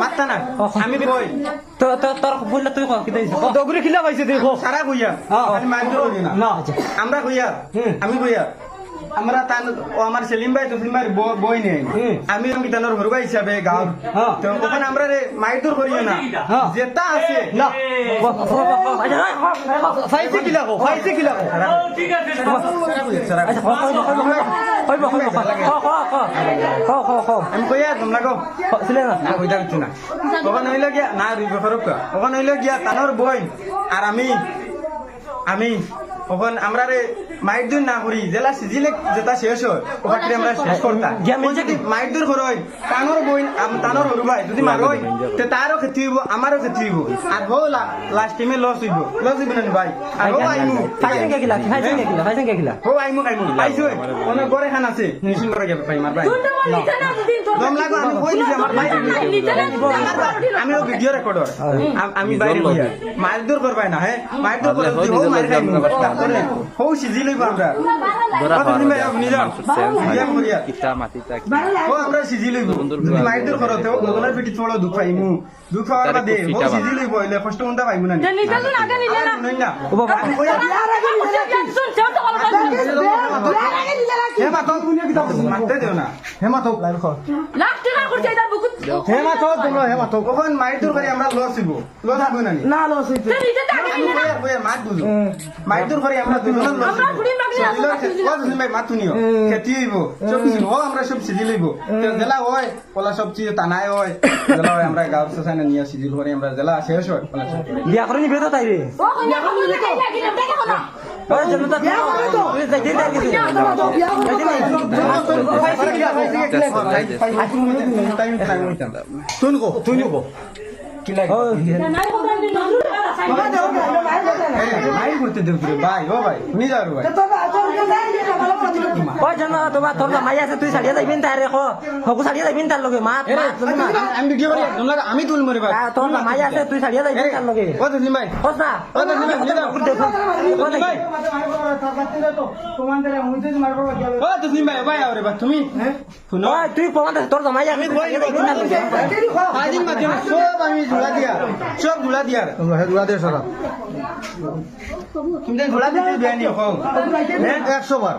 মাত্তা না। আমি কই? তো তো তোর বললে তুই কও কি দিছ দগুরি খিলা পাইছে সারা কইয়া। আমি মাইন্ড করি না। না আমরা কইয়া আমি কইয়া আমরা তান ও আমার সেলিম ভাই তসলিম ভাই ব- বই নেই। আমি আমি তানোর ঘর ভাই হিসাবে। তো ওখানে আমরা রে মাইদুর করিও না। যেটা আছে। না। আচ্ছা কিলা কিলা সারা কইয়া, ক ক তোমরা কও ছিলে না। না কইতা কিছু না। ওখানে হইলে গিয়া না রুই ফরক ওখানে হইলে গিয়া তানোর বই আর আমি আমি ওখানে আমরা রে মাইট দূর না করি জেলা সিজিলে যেটা শেষ হয় ওখানে আমরা শেষ করতাম যদি মাইট দূর করই তানোর বই তানোর হরু ভাই যদি মারই তে তারও ক্ষতি হইব আমারও ক্ষতি হইব। আর হো লাস্ট টাইমে লস হইব লস হইব না ভাই? আর হো আইমু। ফাইছেন কে কিলা ফাইছেন কে কিলা ফাইছেন কে কিলা হো আইমু আইমু। পাইছো? অনেক গড়ে খান আছে? নিশ্চিন করে যাবে ভাই মার ভাই। দম লাগো আমি কই দিছি আমার ভাই? আমি ও ভিডিও রেকর্ডার আমি বাইরে মার দূর করবাই না হ্যাঁ মার দূর করে হো খাইমু। হো সিজি লইব আমরা। আপনি ও আমরা সিজি লইব। যদি মার দূর করতে ও গগনার পিটি চলো দুখ পাইমু দুখ পাওয়ার বাদে হো সিজি লইব হইলে কষ্ট কোনটা পাইমু না হেমা তো দিও না। হেমা তো হেমা তো তোমরা হেমা তো কখন মার দূর করে আমরা লস হইব? লস হইব না নি? লস কইয়া মাত বুঝো মার দূর করে আমরা দুজন হইব ভাই মাত তুনিও খেতি হইব সব কিছু ও আমরা সব সিজি লইব জেলা হয় পলা সব চিজ তানাই হয় জেলা হয় আমরা গাঁর সোসাইনে নিয়ে সিজিল করে আমরা জেলা শেষ হয় পলা সব বিয়া করে নিবে তো তাই রে তুই কো তুই কো কি লাগে মাই করতে দেব ভাই ও ভাই শুনি যাও রে ভাই। ওই জন্য তোমার তোর মাই আছে তুই সারিয়া যাইবিন তার রেখো। হকু সারিয়া যাইবিন তার লগে মাত আমি ভিডিও করি? তোমরা আমি তুল মরে ভাই। তোর মাই আছে তুই সারিয়া যাইবিন তার লগে। ও তুই ভাই। হস না ও তুই ভাই শুনি যাও। ও তুই ভাই। ভাই আরে ভাই তুমি? শুনো। তুই প্রমাণ তোর মাই মাধ্যমে সব আমি ঝুলা দিয়া সব ঝুলা দিয়া। তোমরা হে সারা। তুমি হোক একশো বার।